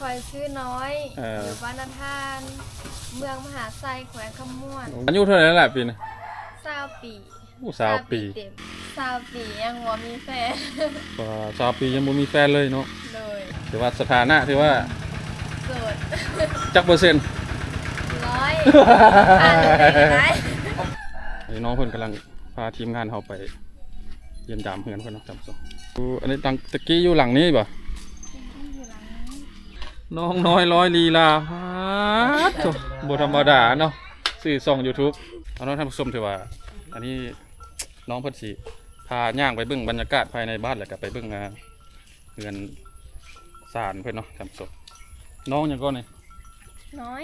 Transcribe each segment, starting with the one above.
คอยชื่อน้อยเออออ ยู่บ้านนาทาน เมืองมหาไซแขวงคำม่วนอายุเท่าไหร่แล้วล่ะปีนี้สาวปีอู้สาวปีเต็มสาวปียังว่ามีแฟนว่าสาวปียังบ่มีแฟนเลยเนาะเลยถือว่าสถานะถือว่าโสดจักเปอร์เซ็นต์ ร้อยอ่านเลยได้ไอ้น้องเพิ่นกำลังพาทีมงานเฮาไปเยี่ยมยามเฮือนเพิ่นเนาะท่านผู้ชมดูอันนี้ตังตะกี้อยู่หลังนี้บ่ น้องน้อยร้อยลีลาฮาดโถ่บ่ธรรมดาเนาะสื่อส่อง YouTube เอาเนาะท่านผู้ชมถือว่า อันนี้น้องเพิ่นสิพาย่างไปเบิ่งบรรยากาศภายในบ้านแล้วก็ไปเบิ่งงานเฮือนศาลเพิ่นเนาะท่านผู้ชมน้องหยังก่อนนี่น้อย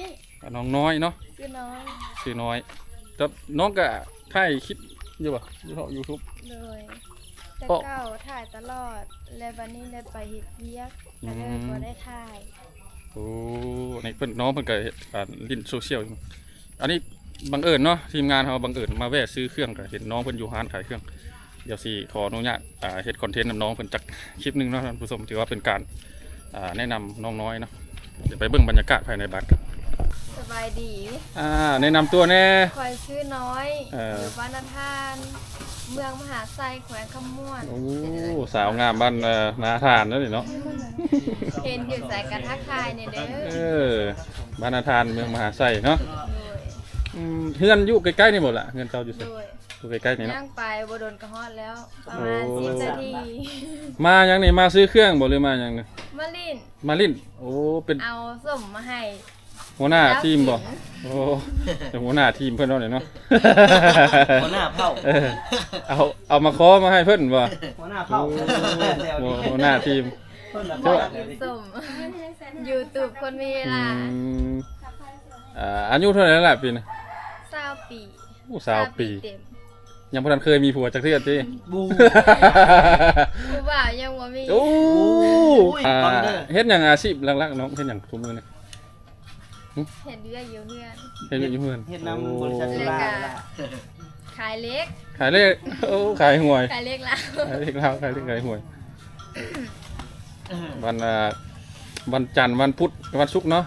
น้องน้อยเนาะชื่อน้อยชื่อน้อยแต่น้องก็ถ่ายคลิปอยู่ป่ะยูทูบยูทูบเลยแต่โอ้เก้าถ่ายตลอด และวันนี้ได้ไปเฮ็ดเวียกอืแต่มเลยบ่ได้ถ่าย โอ้นี่เพิ่นน้องเพิ่นก็เฮ็ดอ่าลิ้นโซเชียลอยู่อันนี้บังเอิญเนาะทีมงานเขาบังเอิญมาแวะซื้อเครื่องก็เห็นน้องเพิ่นอยู่ร้านขายเครื่อง เดี๋ยวสิขออนุญาตอ่าเฮ็ดคอนเทนต์นำน้องเพิ่นจักคลิปหนึงเนาะท่านผู้ชมถือว่าเป็นการอ่าแนะนำน้องน้อยเนาะเดี๋ยวไปเบิ่งบรรยากาศภายในบ้านกันสบายดีอ่าแนะนำตัวแน่คอยชื่อน้อยเออออยู่บ้านนาทาน เมืองมหาไซแขวงคำม่วนโอ้สาวงามบ้านเอ่อนาทานนั่นนี่เนาะเห็นอยู่สายการทักทายเนี่ยเด้เอออบ้านนาทานเมืองมหาไซเนาะโดยอืมเฮือนอยู่ใกล้ๆนี่หมดละเฮือนเจ้าอยู่ไสโดยอยู่ใกล้ๆนี่เนาะ นั่งไปบโดนกระฮอดแล้วประมาณโอ้ สิบนาทีมายังนี่มาซื้อเครื่องบ่หรือมายังนี่มาลินมาลิ้นโอ้เป็นเอาส้มมาให้ หัวหน้าแล้วทีมบ่สินโอ้เป็นหัวหน้าทีมเพิ่นเนาะเนี่ยเนาะ หัวหน้าเผ่า เออเอาเอามาขอมาให้เพิ่นบ่หัวหน้าโอ้เผ่าหัวหัวหน้าทีมเพิ่นละเจ้าเผ่ากินส้มยูทูบคนมีเวอืลามอ่าอายุเท่าไหร่แล้วล่ะปีนี้สาวปีอู้สาวปี เต็มยังบ่ทันเคยมีผัวจักเทื่อติ บู กูบ่าวยังว่ามีโอ้ยอ่าฟังเด้อ เฮ็ดหยังอาชีพหลักๆน้องเฮ็ดหยังทุกมื้อนี่ เห็นเรืออยู่เพื่อนเฮ็ดอยู่เพื่อนเฮ็ดนำบริษัทโอ้สุราล่ะขายเล็ก ขายเลขโอ้ขายหวยขายเล็กแล้วขายเลขแล้วขายเลขขายหวยวันอ่าวันจันทร์วันพุธวันศุกร์เนาะ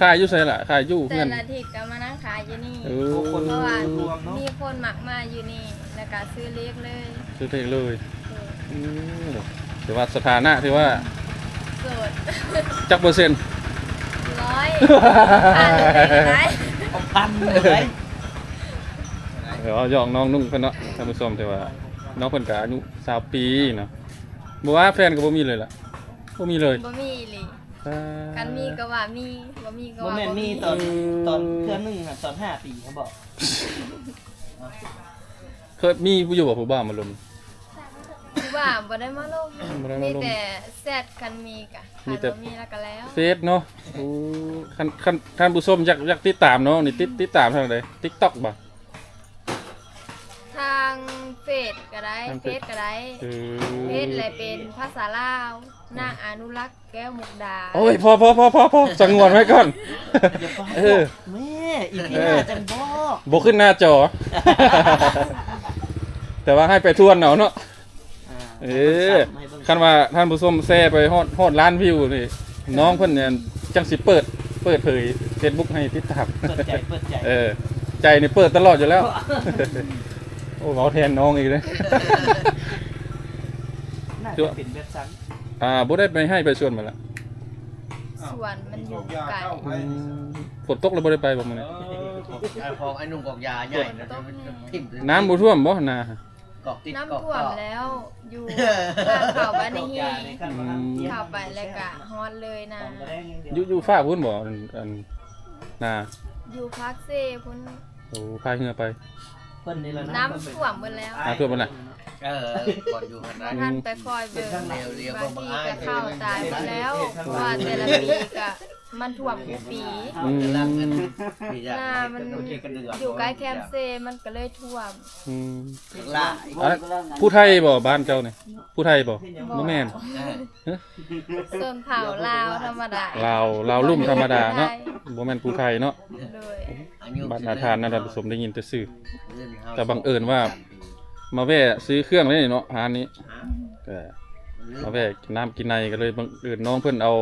ขายอยู่ไสล่ะขายอยู่แต่เพื่อนละอาทิตย์ก็มานั่งขายอยู่นี่เอทุกคนเพราะว่ารวมเนาะมีคนหมักมาอยู่นี่แล้วก็ซื้อเล็กเลยซื้อเลขเลยโสดอืมถือว่าสถานะถือว่าโสดจักเปอร์เซ็นต์ร้ อยอ่านเลยได้เอาพันเลยเดี๋ยวเอายองน้องนุ่งเพิ่นเนาะท่านผู้ชมแต่ว่าน้องเพิ่นก็อายุ20ปีเนาะบ่ว่าแฟนก็บ่มีเลยล่ะบ่มีเลยบ่มีอีหลีอ่ากันมีก็ว่ามีบ่มีก็บ่ว่าแม่นมีตอนตอนเทื่อหนึงอะตอนห้าปีเขาบอกเคยมีผู้อยู่บ่ผู้บ้ามาลมคือ ว่าบ่ได้มาลงบ่ได้มาลงมีแต่แซดกันมีกะมีมีแต่แต่มีแล้วก็แล้วเฟซเนาะโอ้คันคันท่านผู้ชมอยากอยากติดตามเนาะนี่ติดติดตามทางใด TikTok บ่ ทางเฟซก็ได้ทางเฟเฟซ ซก็ได้เออเฟซเลยเป็นภาษาลาวนางอนุรักษ์แก้วมุกดาโอ้ยพอพอพอพอพอสังวนไว้ก่อน อย่าฟ้าเออ แม่อีพีหน้าจังบอกบขึ้นหน้าจอ แต่ว่าให้ไปทวนเอาเนาะอ่า เออคันว่าท่านผู้ชมแซ่ไปฮอดฮอดล้านวิวนี่น้องเพิ่นเนี่ยจังสิเปิดเปิดเผย Facebook ให้ติดตามเปิดใจเปิดใจเออใจนี่เปิดตลอดอยู่แล้ว โอ้เอาแทนน้องอีกเลยน่าจะเป็นแบบซ้อ่าบ่ได้ไปให้ไปชวนมาละส่วนมันอยู่ไกลฝนตกแล้วบ่ได้ไปบ่มื้อนี้ไอ้พองไอ้นุ่งกอกยาใหญ่นะทิ่มน้ำบ่ท่วมบ่นา กอกติดกอกน้ำท่วมต่อแล้ว อยู่ทางเข้าบ้านำในฮีในขั้นตอนเข้าไปแล้วก็ฮอดเลยนะตอนแรกางอเดียู่วอยู่ฟ้าพุ่นบ่อันอันนาอยู่พักเซ่พุ่นโอ้พายเรือไป เพิ่นนี่แหละนะน้ำท่วมหมดแล้วน้ำท่วมบ่ล่ะเออก่อนอยู่หันว่านั้นท่านไปคอยเบิ่งเร็วเร็วบางบางทีอ้ายก็เข้าตายไปแล้วเพราะว่าแต่ละปีก็ มันท่วมทุกปีอืมรักเงินปีหน้ามันอยู่ใกล้แคมป์เซมันก็เลยท่วมอืมละอันนั้นผู้ไทยบ่บ้านเจ้านี่ผู้ไทยบ่บ่แม่นส่วนเผาลาวธรรมดาลาวลาวลุ่มธรรมดาเนาะบ่แม่นผู้ไทยเนาะเลยบ้านนาทานนั่นท่านผู้ชมได้ยินแต่ชื่อ แต่บังเอิญว่า มาแวะซื้อเครื่องไว้นี่เนาะร้านนี้ก็มาแวะกินน้ำกินในก็เลยบังเอิญน้องเพิ่นเอา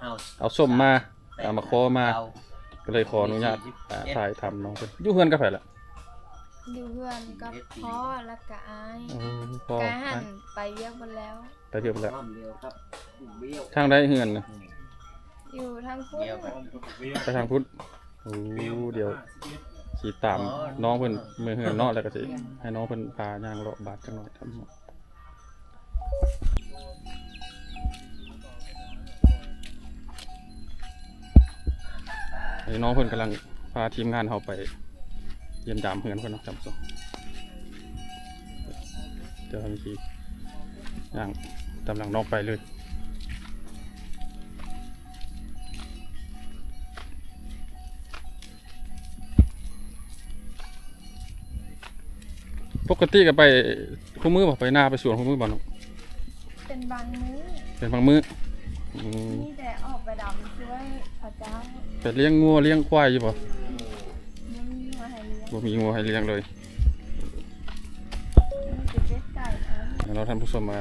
เอาเอาส้มมา เอามาคอมา ก็เลยขออนุญาตอ่าถ่ายทำน้องเพิ่นอยู่เฮือนกับไผล่ะอยู่เพื่อนกับพ่อและกะอายโอ้พ่อกะหันไปเรียกมันแล้ว ไปเที่ยวแล้วเดียวครับเบี้ยวทางใดเฮือนน่ะอยู่ทั้งพุทเดียวกันไปทางพุทธโอ้เดี๋ยวสิตามน้องเพิ่นมือเฮือนเนาะแล้วก็สิให้น้องเพิ่นพาย่างเลาะบาดจังหน่อยทำ นี่น้องเพิ่นกำลังพาทีมงานเฮาไปเยี่ยมยามเฮือนเพิ่นเนาะจำสองเดี๋ยวมีทีย่างตามหลังน้องไปเลยปกติก็ไปคู่มือบ่ไปหน้าไปสวนคู่มือบ่เนาะเป็นบางมื้อเป็นบางมื้อ อืม นี่แต่ออกไปดำช่วยพระเจ้า ไปเลี้ยงงัวเลี้ยงควายอยู่บ่ยังมีมาให้เลี้ยงบ่มีงัวให้เลี้ยงเลยมีแต่เป็ดไก่เอาแล้วเราท่านผู้ชมมา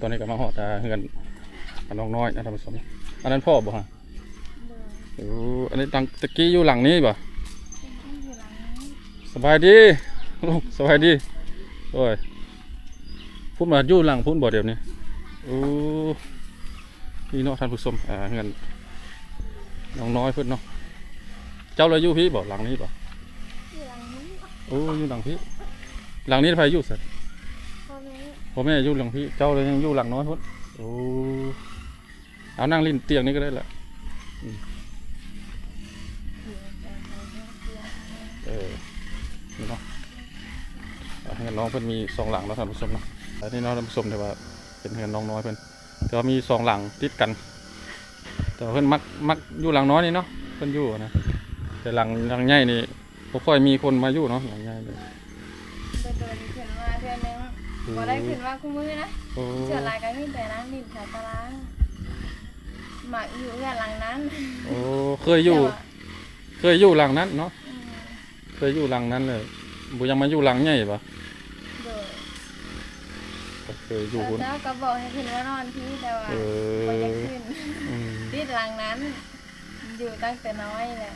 ตอนนี้ก็มาฮอดอ่าเฮือนกับน้องน้อยนะท่านผู้ชมอันนั้นพ่อบ่ฮะเลยโอ้อันนี้ตังตะกี้อยู่หลังนี้บ่เป็นที่อยู่หลังนี้สบายดีลูกสบายดีโอ้ยพูดมาอยู่หลังพูดบ่เดี๋ยวนี้โอ้นี่เนาะท่านผู้ชมอ่าเฮือน น้องน้อยเพิ่นเนาะเจ้าเลยอยู่พี่บ่หลังนี้บ่อยู่หลังนี้โอ้อยู่หลังพี่ หลังนี้ไผอยู่สัตว์พ่อแม่พ่อแม่อยู่หลังพี่ เจ้าเลยยังอยู่หลังน้อยพุ่นโอ้เอานั่งลิ้นเตียงนี้ก็ได้แหละอยู่แต่ในห้องเตียงเออนี่เนาะอ่าเฮือนน้องเพิ่นมีสองหลังแล้วท่านผู้ชมเนาะอันนี้เนาะท่านผู้ชมแต่ว่าเป็นเฮือนน้องน้อยเพิ่นแต่ว่ามีสองหลังติดกัน แต่ว่าเพิ่นมักมักอยู่หลังน้อยนี่เนาะเพิ่นอยู่อะนะแต่หลังหลังใหญ่นี่บ่ค่อยมีคนมาอยู่เนาะหลังใหญ่เลยไปเดินขึ้นมาเดือนหนึงบ่ได้ขึ้นมาคู่มือนะโอ้เชื่อลายก็มีแต่นั่งดินแถวตารางหมักอยู่เรือนหลังนั้นโอ้เคยอยู่แต่ว่าเคยอยู่หลังนั้นเนาะอืมเคยอยู่หลังนั้นเลยบุยังมาอยู่หลังใหญ่ปะโดยก็ เคยอยู่แล้วหุ่นเจ้าก็บอกให้ขึ้นว่านอนที่แต่ว่าเอบ่อยากอขึ้นอืมดิดหลังนั้น อยู่ตั้งแต่น้อยแหละ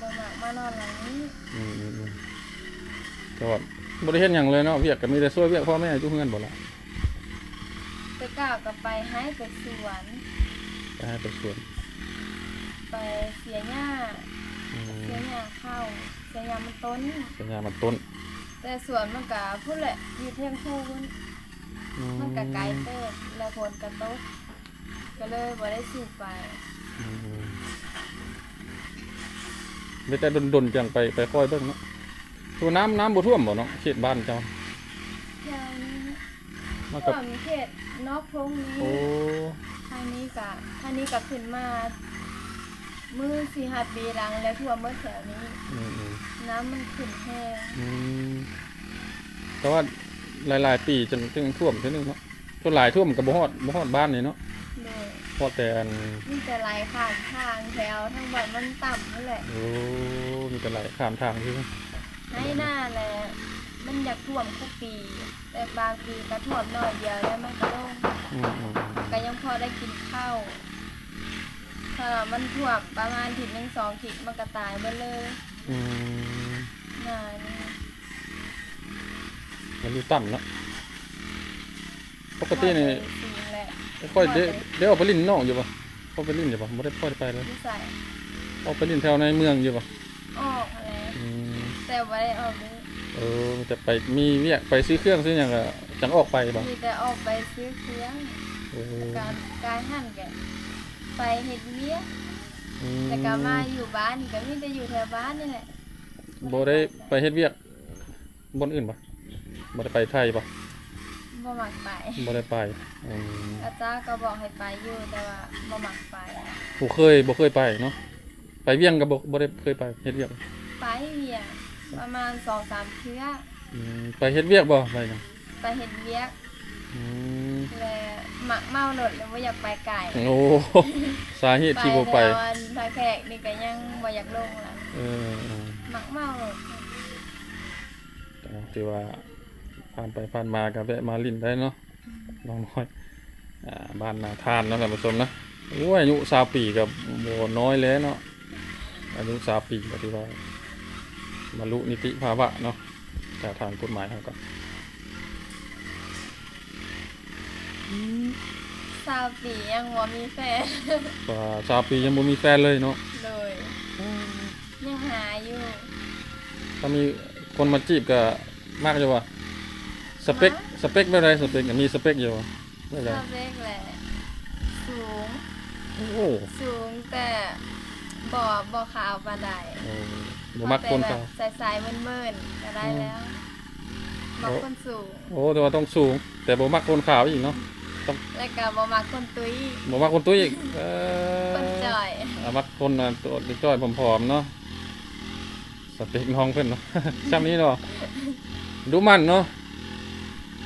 บ่มักมานอนหลังนี้อืมอืมอืมก็บริเห็นอย่างเลยเนาะเวียกก็มีแต่ช่วยเวียกพ่อแม่อยู่เพื่อนบ่ละไปก้าวก็ไปให้ไปสวนไปให้ไปสวนไปเสียหญ้าอืมเสียหญ้าเข้าเสียหญ้ามันต้น สัญญามันต้นแต่สวนมันก็พุ่นแหละอยู่เพียงคู่พุ่น อืมันก็ไกลเติบแล้วผลกระตกก็เลยบ่ได้สูบไปอืมอืมไม่แต่ดนๆจังไปไปคอยเบิ่งเนาะตัวน้ำน้ำบ่ท่วมบ่เนาะเขตบ้านเจ้าอย่างนี้มาก็กับมีเขตนอกพงนี้โอ้ทางนี้กะทางนี้กะขึ้นมามือสี่ห้าปีหลังแล้วทั่วเมื่อแถวนี้ อืมอืมน้ำมันขึ้นแห้งอืมแต่ว่า หลายๆปีจนถึงท่วมเท่านึงเนาะส่วนหลายท่วมกับบ่ฮอดบ่ฮอดบ้านนี่เนาะเลยพอแต่อันมีแต่ไหลข้างทางแถวทั้งหมดมันต่ำนั่นแหละโอ้มีแต่ไหลข้ามทางใช่ไหมให้หน้าแหละมันอยากท่วมทุกปี แต่บางปีก็ท่วมน้อยเดียวแล้วมันก็ลงอืมอืมอืมก็ยังพอได้กินข้าวถ้ามันท่วมประมาณถิดหนึ่งสองถิดมันก็ตายหมดเลยอืม หน้านี่ มันอยู่ต่ำเนาะปกตินี่สิ่งแหละค่อยเด้เดี๋ยวออกไปลิ้นนอกอยู่ป่ะออกไปลิ้นอยู่ป่ะไม่ได้ค่อยไปเลยที่ใส่ออกไปลิ้นแถวในเมืองอยู่ป่ะออกอะไรอืมแต่ว่าได้ออกนี้เออมันจะไปมีเวียกไปซื้อเครื่องซื้ออย่างก็จังออกไปป่ะมีแต่ออกไปซื้อเครื่องเออการการหั่นแกะไปเฮ็ดเวียกอืมแต่ก็มาอยู่บ้านก็มีแต่อยู่แถวบ้านนี่แหละบ่ได้ไปเฮ็ดเวียกบนอื่นป่ะ บ่ได้ไปไทยป่ะบ่มักไปบ่ได้ไปอืมอาจารย์ก็บอกให้ไปอยู่แต่ว่าบ่มักไป บ่เคยบ่เคยไปเนาะไปเวียงก็บ่บ่ได้เคยไปเฮ็ดเวียกไปเวียกประมาณ2-3เทื่ออืมไปเฮ็ดเวียกบ่ไปจังไปเฮ็ดเวียกอืมและหมักเมาหลดเลยบ่อยากไปไกลโอ้สาเหตุที่บ่ไปแต่วันทาแขกนี่ก็ยังบ่อยากลงล่ะเออเออหมักเมาหลดแต่ถือว่า ผ่านไปผ่านมาก็แวะมาลิ้นได้เนาะน้องน้อยอ่าบ้านนาทานเนาะท่านผู้ชมนะโอ้ยอายุสาวปีกับโบน้อยแล้วเนาะอายุสาวปีก็ถือว่าบรรลุนิติภาวะเนาะจากทางกฎหมายเขาก็สาวปียังบ่มีแฟนว่าสาวปียังบ่มีแฟนเลยเนาะเลยยังหาอยู่ถ้ามีคนมาจีบก็มากอยู่ว่า สเปคสเปคแบบไรสเปคมีสเปคอยู่บ่แบบไรชอบเล็กแหละสูงโอ้โหสูงแต่บ่บ่ขาวปานใดเออบ่มักคนแต่เขาแบบใสๆเมินๆก็ได้แล้วมักคนสูงโอ้แต่ว่าต้องสูง แต่บ่มักคนขาวอีกเนาะแล้วก็บ่มักคนตุ้ยบ่มักคนตุ้ยอีกเออคนจ่อยอะมักคนน่ะตัวจ้อยผอมๆเนาะสเปคน้องเพิ่นเนาะจำนี้เนาะดูมันเนาะ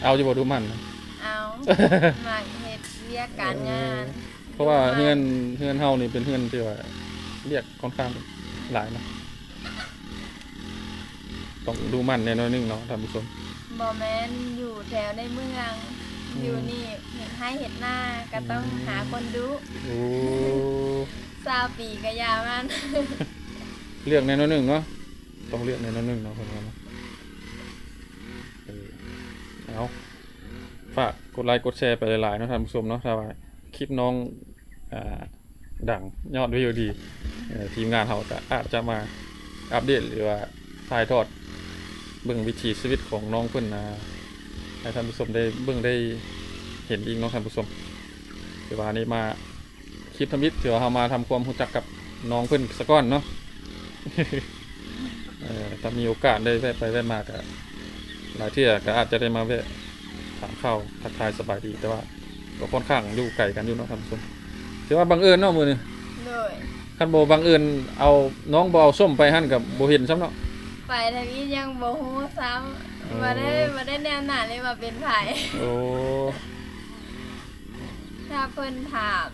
เอาอยู่บ่ดูมันเนาะเอามักเฮ็ดเรียกการงานเพราะว่าเฮือนเฮือนเฮานี่เป็นเฮือนที่ว่าเรียกค่อนข้างหลายเนาะต้องดูมันแน่นอนนึงเนาะท่านผู้ชมบ่แม่นอยู่แถวในเมืองอืมอยู่นี่เห็นให้เห็นหน้าก็ต้องหาคนดูโอ้สาวปีก็ยามันเลือกแน่นอนนึงเนาะต้องเลือกแน่นอนนึงเนาะเพิ่นว่าเนาะเออ เอาฝากกดไลค์กดแชร์ไปหลายๆนะท่านผู้ชมเนาะถ้าว่าคลิปน้องอ่าดังยอดวิวดีทีมงานเราก็อาจจะมาอัปเดตหรือว่าถ่ายทอดเบิ่งวิถีชีวิตของน้องเพิ่นนะให้ท่านผู้ชมได้เบิ่งได้เห็นอีกเนาะท่านผู้ชมถือว่าอันนี้มาคลิปทำมิตรถือว่าเรามาทำความรู้จักกับน้องเพิ่นสก้อนเนาะถ้ามีโอกาสได้ไปแวะมาก็ หลายเที่ยก็อาจจะได้มาแวะถามข้าวทักทายสบายดีแต่ว่าก็ค่อนข้างอยู่ไกลกันอยู่เนาะท่านผู้ชมถือว่าบังเอิญเนาะมื้อนี้เลยคันบ่บังเอิญเอาน้องบ่เอาส้มไปหั่นกับบ่เห็นซ้ำเนาะไปทางนี้ยังบ่ฮู้ซ้อ๋อำมาได้มาได้แนวหน้าเลยมาเป็นไผโอ้ถ้าเพิ่นถาม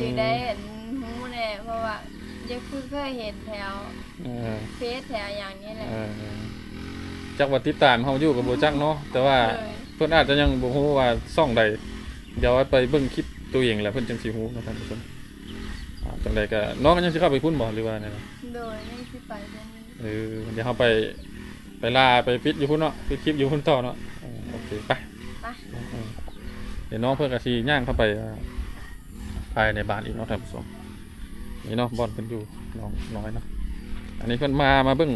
จึงได้เห็นฮู้แน่เพราะว่ายังคือเคยเห็นแถวเออเฟซแถวอย่างนี้แหละเออ จักว่าติดตามเฮาอยู่กับบ่จักเนาะแต่ว่าเลยเพิ่นอาจจะยังบ่ฮู้ว่าช่องใดเดี๋ยวไปเบิ่งคลิปตัวเองแหละเพิ่นจังสิฮู้เนาะท่านผู้ชมอ่าจังใดก็น้องก็ยังสิเข้าไปพุ่นบ่หรือว่าไงนะโดยไม่สิไปเรื่องนี้เออเดี๋ยวเราไปไปลาไปปิดอยู่พุ่นเนาะปิดคลิปอยู่พุ่นต่อเนาะเออโอเคไปไปเออเดี๋ยวน้องเพื่อนกะทีย่างเข้าไปอ่าภายในบ้านอีกเนาะท่านผู้ชมนี่เนาะบอลเพิ่นอยู่น้องน้อยเนาะอันนี้เพิ่นมามาเบิ่ง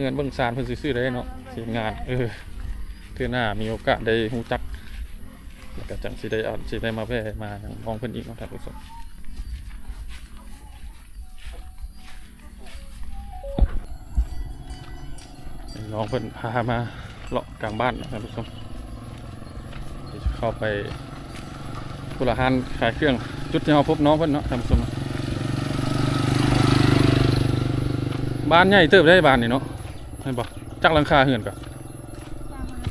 เงินเบิ่งซานเพิ่นซื้อได้เนาะทีมงาน เออเทื่อหน้ามีโอกาสได้ฮู้จักแล้วก็จังสิได้เอาสิได้มาแวะมาน้องเพิ่นอีกเนาะท่านผู้ชมน้องเพิ่นพามาเลาะกลางบ้านนะท่านผู้ชมเดี๋ยวจะเข้าไปกุละหานขายเครื่องจุดที่เราพบน้องเพิ่นเนาะท่านผู้ชมบ้านใหญ่เติบได้บ้านนี่เนาะ เห็นปะจักหลังคาเหือนกับประมาณ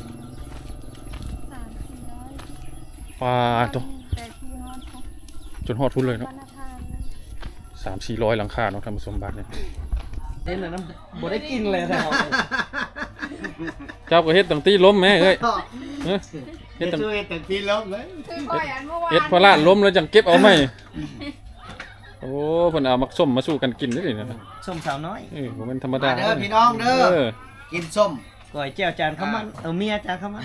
สามสี่ร้อยปลาตัวแต่ที่ฮอดของจนฮอดทุนเลยเนาะธนาคารสามสี่ร้อยหลังคาเนาะท่านผู้ชมบ้านเนี่ยเล่นน่ะน้ำบ่ได้กินเลยแต่เอาเจ้าก็เฮ็ดตั้งตีล้มแม่เอ้ยเอ้ยเฮ็เฮ็ดดตั้งช่วยแต่ทีล้มเลยคือคอยอันเมื่อวานเฮ็ดพอลาดล้มแล้วจังเก็บเอาไหมโอ้เพิ่นเอามักส้มมาสู้กันกินได้เลยนะส้มสาวน้อยเออบ่แม่นธรรมดามาเด้อพี่น้องเด้อเออกินส้มก่อยแจ้วจานข้าวมันเอาเมียจานข้าวมัน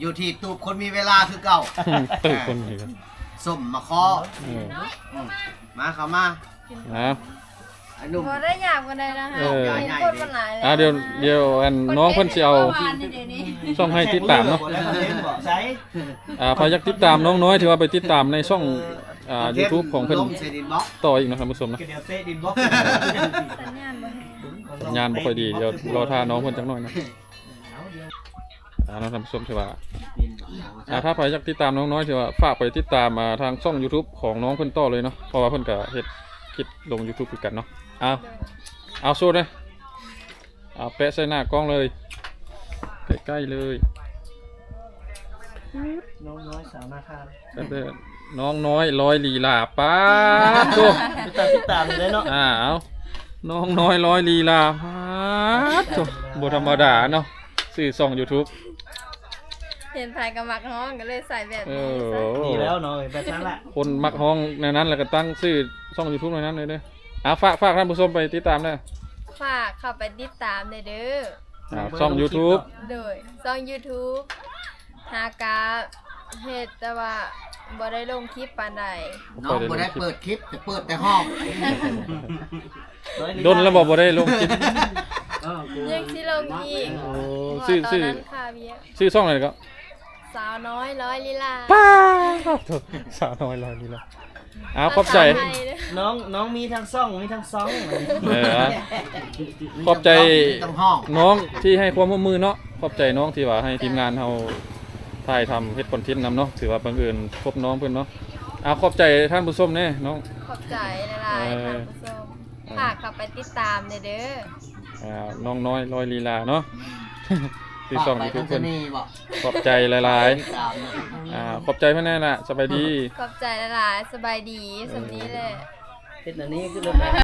อยู่ที่ตูบคนมีเวลาคือเก่าตื่นคนนี่ครับส้มมาคอเอออืมมาเข้ามาเอาไอ้หนุ่มบ่ได้อยากกันได้นะคะเออเห็นคนมันหลายแล้วอะเดี๋ยวเดี๋ยวอันน้องเพิ่นสิเอาเมื่อวานนี่เดี๋ยวนี้ช่องให้ติดตามเนาะบ่ได้คอนเทนต์บ่ใช้อ่าพายักติดตามน้องน้อยที่ว่าไปติดตามในช่อง อ่า YouTube ของเพิ่นลมเซดินบ็อกต่ออีกนะครับผู้ชมนะ เดี๋ยวเตะดินบล็อกสัญญาณบ่แฮงสัญญาณบ่ค่อยดีเดี๋ยวรอท่าน้องเพิ่นจักหน่อยนะอ่าน้องท่านผู้ชมที่ว่าอ่าถ้าใครอยากติดตามน้องน้อยที่ว่าฝากไปติดตามมาทางช่อง YouTube ของน้องเพิ่นต่อเลยเนาะเพราะว่าเพิ่นก็เฮ็ดคลิปลง YouTube คือกันเนาะเอาเอาสู้เลยเอาแปะใส่หน้ากล้องเลยใกล้ๆเลยน้องน้อยสาวนาคาก็เด้อ น้องน้อยร้อยลีลาป้าดตัวติดตามติดตามเลยเนาะอ่าเอาน้องน้อยร้อยลีลาป้าดตัวบธรรมดาเนาะสื่อส่อง YouTube เห็นไผก็มักฮ้องก็เลยใส่แบบเอนี้อซะดีแล้วเนาะแบบนั้นแหละคนมักห้องในนั้นแล้วก็ตั้งชื่อช่อง YouTube ในนั้นเลยเด้ออ่าฝากฝากท่านผู้ชมไปติดตามเด้อฝากเข้าไปติดตามได้เด้อ อ่าช่อง YouTube โดยช่อง YouTube หากาเฮ็ดแต่ว่า บ่ได้ลงคลิปปานใดน้องบ่ได้เปิดคลิปแต่เปิดแต่ห้องดนแล้วบอกบ่ได้ลงคลิปยังสิลงอีกโอ้เพราะชื่อว่าตอนชื่อนั้นค่าเบี้ยชื่อช่องอะไรก็สาวน้อยร้อยลีลาป้าสาวน้อยลอยนี่ละอ้าวขอบใจ ภาษาไทยเด้อน้องน้องมีทั้งซ่องมีทั้งซองเออ ขอบใจต้องห้อง น้องที่ให้ความร่วมมือเนาะขอบใจน้องที่ว่าให้ทีมงานเรา ถ่ายทำเฮ็ดคอนเทนต์นำเนาะถือว่าบังเอิญพบน้องเพิ่นเนาะอ้าวขอบใจท่านผู้ชมแน่น้อง ขอบใจหลายๆเออท่านผู้ชมฝากเข้าไปติดตามเด้อเด้ออ่าน้องน้อยลอยลีลาเนาะที่ช่องไปยูทูบทาเพิ่นนี่บ่ขอบใจหลายติดตามเนาะๆอ่าขอบใจเพิ่นแน่ล่ะสบายดี ขอบใจหลายๆสบายดีสำนี้แหละ เฮ็ดอันนี้คือเรื่อง